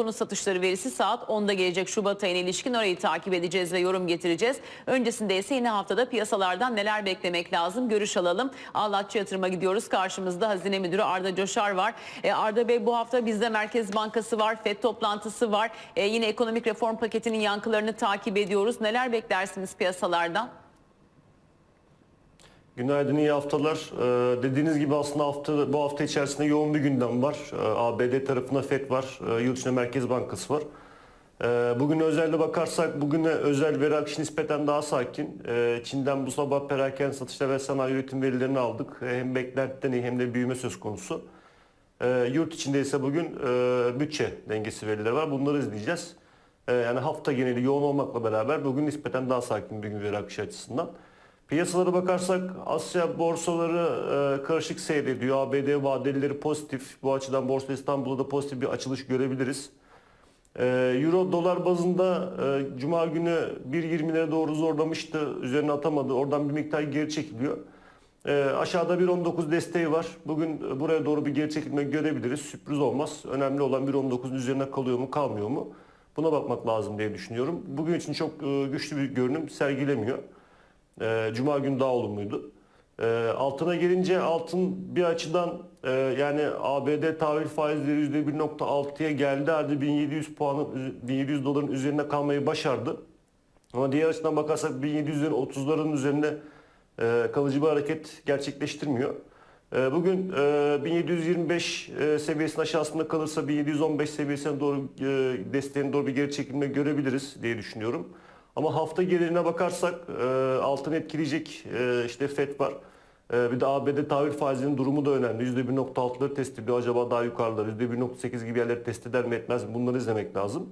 konut satışları verisi saat 10'da gelecek Şubat ayına ilişkin orayı takip edeceğiz ve yorum getireceğiz. Öncesinde ise yine haftada piyasalardan neler beklemek lazım görüş alalım. Ağlatçı Yatırım'a gidiyoruz. Karşımızda Hazine Müdürü Arda Coşar var. E, Arda Bey bu hafta bizde Merkez Bankası var, FED toplantısı var. E, yine ekonomik reform paketinin yankılarını takip ediyoruz. Neler beklersiniz piyasalardan? Günaydın, iyi haftalar. Ee, dediğiniz gibi aslında hafta bu hafta içerisinde yoğun bir gündem var. Ee, ABD tarafında FED var, ee, yurt içinde Merkez Bankası var. Ee, bugün özelde bakarsak bugüne özel veri akışı nispeten daha sakin. Ee, Çin'den bu sabah perakende satışlar ve sanayi üretim verilerini aldık. Ee, hem beklentiden iyi hem de büyüme söz konusu. Ee, yurt içinde ise bugün e, bütçe dengesi verileri var. Bunları izleyeceğiz. Ee, yani hafta geneli yoğun olmakla beraber bugün nispeten daha sakin bir gün veri akışı açısından. Piyasalara bakarsak Asya borsaları e, karışık seyrediyor. ABD vadelileri pozitif. Bu açıdan Borsa İstanbul'da da pozitif bir açılış görebiliriz. E, Euro dolar bazında e, Cuma günü 1.20'lere doğru zorlamıştı. Üzerine atamadı. Oradan bir miktar geri çekiliyor. E, aşağıda 1.19 desteği var. Bugün e, buraya doğru bir geri çekilme görebiliriz. Sürpriz olmaz. Önemli olan 1.19'un üzerine kalıyor mu kalmıyor mu? Buna bakmak lazım diye düşünüyorum. Bugün için çok e, güçlü bir görünüm sergilemiyor. Ee, Cuma günü daha olumluydu. Ee, altına gelince altın bir açıdan e, yani ABD tahvil faizleri %1.6'ya geldi. Hadi 1700 puanın 1700 doların üzerinde kalmayı başardı. Ama diğer açıdan bakarsak 1700'lerin 30'ların üzerinde e, kalıcı bir hareket gerçekleştirmiyor. E, Bugün e, 1725 e, seviyesinin aşağısında kalırsa 1715 seviyesine doğru e, desteğine doğru bir geri çekilme görebiliriz diye düşünüyorum. Ama hafta geneline bakarsak e, altın etkileyecek e, işte FED var. E, bir de ABD tahvil faizinin durumu da önemli. %1.6'ları test ediyor. Acaba daha yukarıları %1.8 gibi yerleri test eder mi etmez mi? Bunları izlemek lazım.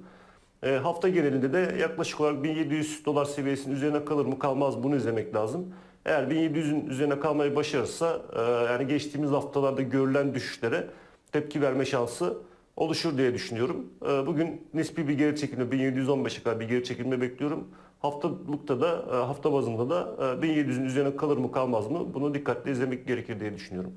E, hafta genelinde de yaklaşık olarak 1700 dolar seviyesinin üzerine kalır mı kalmaz bunu izlemek lazım. Eğer 1700'ün üzerine kalmayı başarırsa e, yani geçtiğimiz haftalarda görülen düşüşlere tepki verme şansı oluşur diye düşünüyorum. E, Bugün nispi bir geri çekilme 1715'e kadar bir geri çekilme bekliyorum. Haftalıkta da e, hafta bazında da e, 1700'ün üzerine kalır mı kalmaz mı bunu dikkatle izlemek gerekir diye düşünüyorum.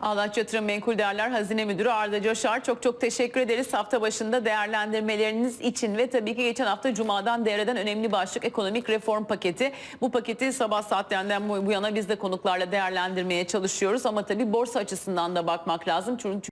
Ağlaç Yatırım Menkul Değerler Hazine Müdürü Arda Coşar. Çok çok teşekkür ederiz. Hafta başında değerlendirmeleriniz için ve tabii ki geçen hafta Cuma'dan devreden önemli başlık ekonomik reform paketi. Bu paketi sabah saatlerinden bu yana biz de konuklarla değerlendirmeye çalışıyoruz. Ama tabii borsa açısından da bakmak lazım. Çünkü